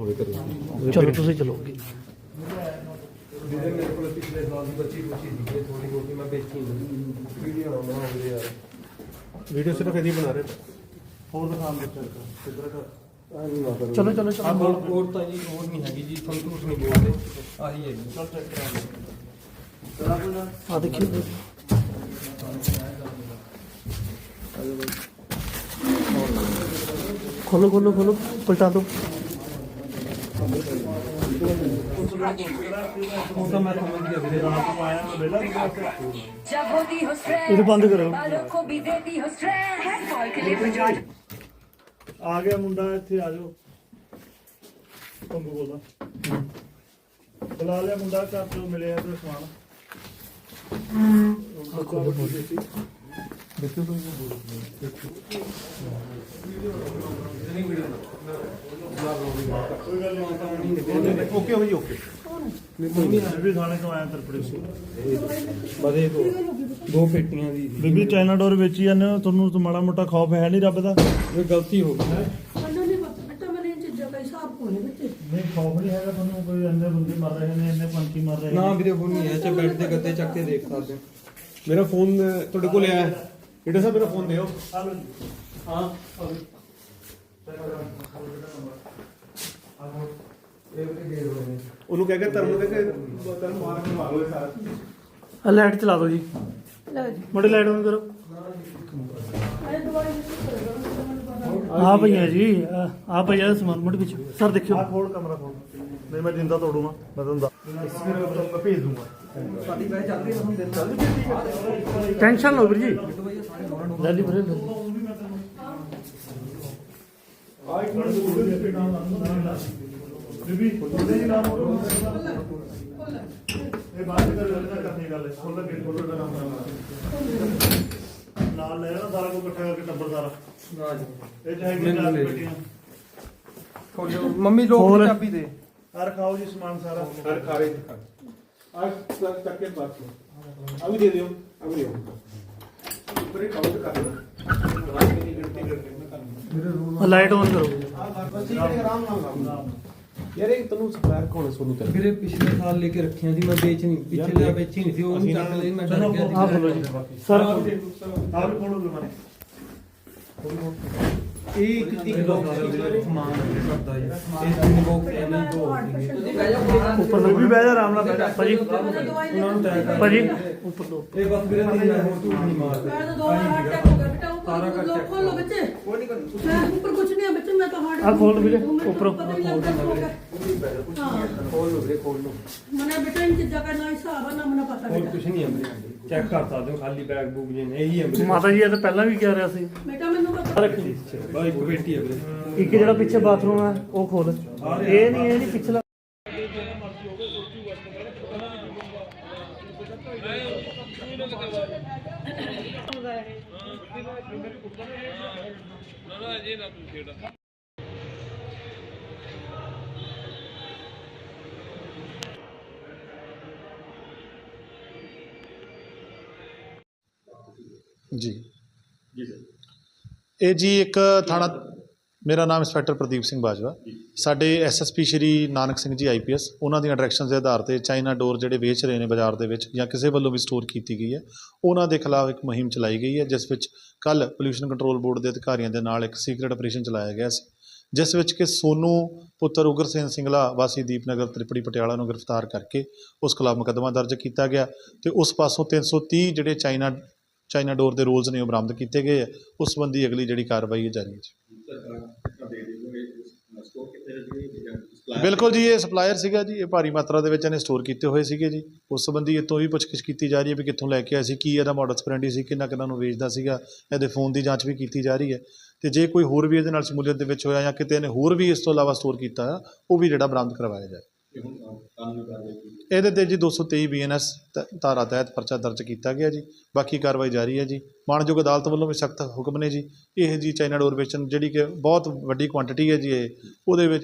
ਹੋਵੇ ਚਲੋ ਤੁਸੀਂ ਚਲੋ ਅੱਗੇ। ਜਿਹਦੇ ਮੇਰੇ ਕੋਲ ਪਿਛਲੇ ਸਾਲ ਦੀ ਬੱਚੀ ਕੁਛੀ ਸੀ ਥੋੜੀ ਬਹੁਤੀ ਮੈਂ ਵੇਚੀ ਨਹੀਂ। ਵੀਡੀਓ ਨਾ ਬਣਾਉਂਦੇ ਯਾਰ ਵੀਡੀਓ ਸਿਰਫ ਇਹਦੀ ਬਣਾ ਰਹੇ। ਹੋਰ ਦਿਖਾਉਣ ਦੇ ਚੱਲ ਕਿੱਧਰ ਕਰ ਚਲੋ ਚਲੋ ਚਲੋ। ਹੋਰ ਤਾਂ ਜੀ ਹੋਰ ਨਹੀਂ ਹੈਗੀ ਜੀ ਸੰਤੂਸ਼ ਨਹੀਂ ਬੋਲਦੇ ਆਹੀ ਹੈ ਜੀ। ਚੱਲ ਚੈੱਕ ਕਰਾ ਚਲਾ ਬੋਲਾ ਆ ਦੇਖਿਓ ਖੋਲੋ ਖੋਲੋ ਖੋਲੋ ਪਲਟਾ ਦੋ ਉਹ ਤਾਂ ਮੈਂ ਸਮਝ ਗਿਆ ਵੀਰੇ ਰਾਤ ਆਇਆ ਮੈਂ ਵੇਲਾ ਨਹੀਂ ਕਰਦਾ जब होती हो स्ट्रेस ਇਹ ਬੰਦ ਕਰੋ बालों को भी देती हो स्ट्रेस हेयर फॉल के लिए बजा ਆ ਗਿਆ ਮੁੰਡਾ ਇੱਥੇ ਆ ਜਾਓ ਕੰਬੂ ਬੋਲਦਾ ਬੁਲਾ ਲਿਆ ਮੁੰਡਾ ਘਰ ਤੋਂ ਮਿਲਿਆ ਤੇ ਸਮਾਨ ਖੋਲੋ ਕੋਈ ਗੱਲ ਨਹੀਂ ਓਕੇ ਹੋ ਜੀ ਓਕੇ। ਬੀਬੀ ਥਾਣੇ ਤੋਂ ਆਇਆ ਤਰਪੜੇ ਸੀ ਬਦੇ ਦੋ ਦੋ ਪੇਟੀਆਂ ਦੀ ਬੀਬੀ ਚਾਈਨਾ ਡੋਰ ਵੇਚੀ ਜਾਂਦੇ ਹੋ ਤੁਹਾਨੂੰ ਤਾਂ ਮਾੜਾ ਮੋਟਾ ਖੌਫ ਹੈ ਨਹੀਂ ਰੱਬ ਦਾ। ਇਹ ਗਲਤੀ ਹੋ ਗਈ। ਨਹੀਂ ਪਤਾ ਬੇਟਾ ਮੇਰੇ ਇਹ ਚੀਜ਼ਾਂ ਦਾ ਹਿਸਾਬ ਕੋਲੇ ਬੱਚੇ। ਨਹੀਂ ਖੌਫ ਨਹੀਂ ਹੈਗਾ ਤੁਹਾਨੂੰ ਕੋਈ ਇੰਨੇ ਬੰਦੇ ਮਰ ਰਹੇ ਨੇ ਇੰਨੇ ਪੰਛੀ ਮਰ ਰਹੇ ਨਾ ਨੇ। ਵੀਰੇ ਹੁਣ ਨਹੀਂ ਹੈ ਚਾ ਬੈੱਡ ਦੇ ਚੱਕ ਕੇ ਦੇਖ ਸਕਦੇ। ਮੇਰਾ ਫੋਨ ਤੁਹਾਡੇ ਕੋਲ ਆਇਆ ਜਿਹੜਾ ਸਾਹਿਬ ਮੇਰਾ ਫੋਨ ਦਿਓ ਆ ਲਓ ਜੀ। ਹਾਂ ਉਹਨੂੰ ਕਹਿ ਕੇ ਧਰਮ ਨੂੰ ਕਹਿ ਕੇ ਧਰਮ ਮਾਰ ਕੇ ਮਾਰੋ ਇਹ ਸਾਰਾ। ਆ ਲਾਈਟ ਚਲਾ ਦਿਓ ਜੀ। ਲੈ ਜੀ। ਮੋੜੇ ਲਾਈਟ ਔਨ ਕਰੋ। ਆ ਭਈਆ ਜੀ ਆ ਭਈਆ ਸਮਾਨ ਮੋੜ ਵਿੱਚ। ਸਰ ਦੇਖਿਓ। ਆ ਖੋਲ ਕਮਰਾ ਖੋਲ। ਨਹੀਂ ਮੈਂ ਜਿੰਦਾ ਤੋੜੂਗਾ। ਮੈਂ ਤੁਹਾਨੂੰ ਦੱਸ ਮੈਂ ਭੇਜ ਦੂੰਗਾ ਟੈਨਸ਼ਨ ਲਓ ਵੀਰ ਜੀ। ਲੈ ਲਈ ਵੀਰੇ ਲੈ। ਆ ਇੱਕ ਮਿੰਟ ਦੂਰ ਦੇ ਸਪੀਡ ਨਾਲ ਬੀਬੀ ਉਹਦੇ ਜੀ ਨਾਮ ਉਹ ਇਹ ਬਾਤ ਕਰ ਲੈਣਾ ਕਰਨੀ ਗੱਲ ਹੈ ਖੋਲ ਕੇ ਖੋਲ ਦਾ ਨਾਮ ਨਾਲ ਲੈ ਨਾ ਸਾਰਾ ਕੁਝ ਇਕੱਠਾ ਕਰਕੇ ਟੱਬਰ ਸਾਰਾ ਨਾ ਜੀ ਇਹ ਚਾਹੇ ਕਿ ਮੈਨੂੰ ਚਾਰ ਲੈ ਪੇਟੀਆਂ ਖੋਲੋ ਮੰਮੀ ਲੋਕ। ਦੀ ਚਾਬੀ ਦੇ। ਆ ਰਖਾਓ ਜੀ ਸਮਾਨ ਸਾਰਾ। ਹਰ ਖਾਰੇ। ਆ ਚੱਕ ਬਾਤ ਆ ਵੀ ਦੇ ਦਿਓ ਆ ਵੀ ਦਿਓ। ਉੱਪਰ ਹੀ ਕਾਊਂਟ ਕਰ ਦਿਓ ਰਾਤ ਦੀ ਗਿਣਤੀ ਕਰਕੇ ਮੈਂ ਕਰ। ਦਿੰਦਾ ਆ ਲਾਈਟ ਔਨ ਕਰੋ ਬਸ ਆਰਾਮ ਨਾਲ ਲਾਓ ਯਾਰ ਇਹ ਤੈਨੂੰ ਸਪਲਾਇਰ ਕੌਣ ਸੋਨੂੰ ਤੇ ਵੀਰੇ ਪਿਛਲੇ ਸਾਲ ਲੈ ਕੇ ਰੱਖੀਆਂ ਸੀ ਮੈਂ ਵੇਚ ਨਹੀਂ। ਪਿਛਲੇ ਵੇਚੀ ਨਹੀਂ ਸੀ ਉਹ ਨਹੀਂ ਚੱਕ ਲਈ ਮੈਂ ਡਰ ਗਿਆ ਆ ਖੋਲੋ ਜੀ। ਸਰ ਆ ਵੀ ਖੋਲੋ ਲਵਾਂ ਇਹ ਇੱਕ ਇੱਕ ਬਾਕਸ ਸਮਾਨ ਕਰਦਾ ਜੀ ਇਹ ਤਿੰਨ ਬਾਕਸ ਐਵੇਂ ਦੋ ਉੱਪਰ ਬੀਬੀ ਬਹਿ ਜਾ ਆਰਾਮ ਨਾਲ ਬਹਿ ਜਾ। ਭਾਜੀ ਉਹਨਾਂ ਨੂੰ ਤੈਅ ਕਰ। ਭਾਜੀ। ਉੱਪਰ ਦੋ ਇਹ ਬਸ ਵੀਰੇ ਨਹੀਂ ਹੋਰ ਤੂੰ ਨਹੀਂ ਮਾਰਦੇ। ਮੈਂ ਤਾਂ ਦੋ ਹਾਰਟ ਅਟੈਕ ਹੋ ਗਿਆ ਬੇਟਾ ਉੱਪਰ ਲੋਕ ਖੋਲੋ ਬੱਚੇ। ਕੋਈ ਨਹੀਂ ਕਰ ਮੈਂ ਉੱਪਰ ਕੁਝ ਨਹੀਂ ਹੈ ਬੱਚੇ ਮੈਂ ਤਾਂ ਹਾਰਟ ਆਹ ਖੋਲ ਵੀਰੇ, ਉੱਪਰੋਂ। ਨਹੀਂ ਖੋਲ ਲੋ ਵੀਰੇ ਖੋਲ ਲੋ ਮਨੇ ਬੇਟਾ ਇਹ ਚੀਜ਼ਾਂ ਦਾ ਨਾ ਹਿਸਾਬ ਆ ਨਾ ਮਨੇ ਪਤਾ ਹੋਰ ਕੁਝ ਨਹੀਂ ਵੀਰੇ ਚੈੱਕ ਕਰ ਸਕਦੇ ਹੋ ਖਾਲੀ ਬੈਗ ਬੁੱਕ ਜੇ ਨੇ ਇਹੀ ਹੈ ਵੀਰੇ। ਮਾਤਾ ਜੀ ਇਹ ਤਾਂ ਪਹਿਲਾਂ ਵੀ ਕਹਿ ਰਿਹਾ ਸੀ। ਬੇਟਾ ਮੈਨੂੰ ਪਤਾ। ਰੱਖ ਜੀ ਬਾਈ ਇੱਕ ਬੇਟੀ ਹੈ ਵੀਰੇ। ਇੱਕ ਜਿਹੜਾ ਪਿੱਛੇ ਬਾਥਰੂਮ ਹੈ ਉਹ ਖੋਲ ਇਹ ਨਹੀਂ ਇਹ ਨਹੀਂ ਪਿਛਲਾ ਜੀ। ਇਹ ਜੀ ਇੱਕ ਥਾਣਾ ਮੇਰਾ ਨਾਮ ਇੰਸਪੈਕਟਰ ਪ੍ਰਦੀਪ ਸਿੰਘ ਬਾਜਵਾ। ਸਾਡੇ ਐਸਐਸਪੀ ਸ਼੍ਰੀ ਨਾਨਕ ਸਿੰਘ ਜੀ ਆਈਪੀਐਸ ਉਹਨਾਂ ਦੀਆਂ ਡਾਇਰੈਕਸ਼ਨਸ ਦੇ ਆਧਾਰ ਤੇ ਚਾਈਨਾ ਡੋਰ ਜਿਹੜੇ ਵੇਚ ਰਹੇ ਨੇ ਬਾਜ਼ਾਰ ਦੇ ਵਿੱਚ ਜਾਂ ਕਿਸੇ ਵੱਲੋਂ ਵੀ ਸਟੋਰ ਕੀਤੀ ਗਈ ਹੈ, ਉਹਨਾਂ ਦੇ ਖਿਲਾਫ ਇੱਕ ਮੁਹਿੰਮ ਚਲਾਈ ਗਈ ਹੈ, ਜਿਸ ਵਿੱਚ ਕੱਲ ਪੋਲਿਊਸ਼ਨ ਕੰਟਰੋਲ ਬੋਰਡ ਦੇ ਅਧਿਕਾਰੀਆਂ ਦੇ ਨਾਲ ਇੱਕ ਸੀਕ੍ਰੀਟ ਆਪਰੇਸ਼ਨ ਚਲਾਇਆ ਗਿਆ ਸੀ, ਜਿਸ ਵਿੱਚ ਕਿ ਸੋਨੂ ਪੁੱਤਰ ਉਗਰਸੇਨ ਸਿੰਘ ਸਿੰਗਲਾ ਵਾਸੀ ਦੀਪਨਗਰ ਤ੍ਰਿਪੜੀ ਪਟਿਆਲਾ ਨੂੰ ਗ੍ਰਿਫਤਾਰ ਕਰਕੇ ਉਸ ਖਿਲਾਫ ਮੁਕੱਦਮਾ ਦਰਜ ਕੀਤਾ ਗਿਆ ਤੇ ਉਸ ਪਾਸੋਂ 330 ਜਿਹੜੇ ਚਾਈਨਾ ਚਾਈਨਾ ਡੋਰ ਦੇ ਰੋਲਸ ਨੇ ਉਹ ਬਰਾਮਦ ਕੀਤੇ ਗਏ ਹੈ ਉਸ ਸੰਬੰਧੀ ਅਗਲੀ ਜਿਹੜੀ ਕਾਰਵਾਈ ਹੈ ਜਾਰੀ ਹੈ ਜੀ। ਬਿਲਕੁਲ ਜੀ, ਇਹ ਸਪਲਾਇਰ ਸੀਗਾ ਜੀ, ਇਹ ਭਾਰੀ ਮਾਤਰਾ ਦੇ ਵਿੱਚ ਇਹਨੇ ਸਟੋਰ ਕੀਤੇ ਹੋਏ ਸੀਗੇ ਜੀ। ਉਸ ਸੰਬੰਧੀ ਇਹ ਵੀ ਪੁੱਛਗਿੱਛ ਕੀਤੀ ਜਾ ਰਹੀ ਹੈ ਵੀ ਕਿੱਥੋਂ ਲੈ ਕੇ ਆਇਆ ਸੀ, ਕੀ ਇਹਦਾ ਮਾਡਲ ਸਪਰੈਂਡੀ ਸੀ, ਕਿੰਨਾ ਕਿੰਨਾ ਨੂੰ ਵੇਚਦਾ ਸੀਗਾ, ਇਹਦੇ ਫੋਨ ਦੀ ਜਾਂਚ ਵੀ ਕੀਤੀ ਜਾ ਰਹੀ ਹੈ। ਤੇ ਜੇ ਕੋਈ ਹੋਰ ਵੀ ਇਹਦੇ ਨਾਲ ਸ਼ਮੂਲੀਅਤ ਦੇ ਵਿੱਚ ਹੋਇਆ ਜਾਂ ਕਿਤੇ ਇਹਨੇ ਹੋਰ ਵੀ ਇਸ ਤੋਂ ਇਲਾਵਾ ਸਟੋਰ ਕੀਤਾ ਆ ਉਹ ਵੀ ਜਿਹੜਾ ਬਰਾਮਦ ਕਰਵਾਇਆ ਜਾਏ। ਇਹਦੇ ਤੇ ਜੀ 223 ਬੀਐਨਐਸ ਧਾਰਾ ਤਹਿਤ ਪਰਚਾ ਦਰਜ ਕੀਤਾ ਗਿਆ ਜੀ। ਬਾਕੀ ਕਾਰਵਾਈ ਜਾਰੀ ਹੈ ਜੀ। ਮਾਣਯੋਗ ਅਦਾਲਤ ਵੱਲੋਂ ਵੀ ਸਖਤ ਹੁਕਮ ਨੇ ਜੀ। ਇਹ ਜੀ ਚਾਈਨਾ ਡੋਰ ਵੇਚਣ ਜਿਹੜੀ ਕਿ ਬਹੁਤ ਵੱਡੀ ਕੁਆਂਟੀਟੀ ਹੈ ਜੀ ਇਹ। ਉਹਦੇ ਵਿੱਚ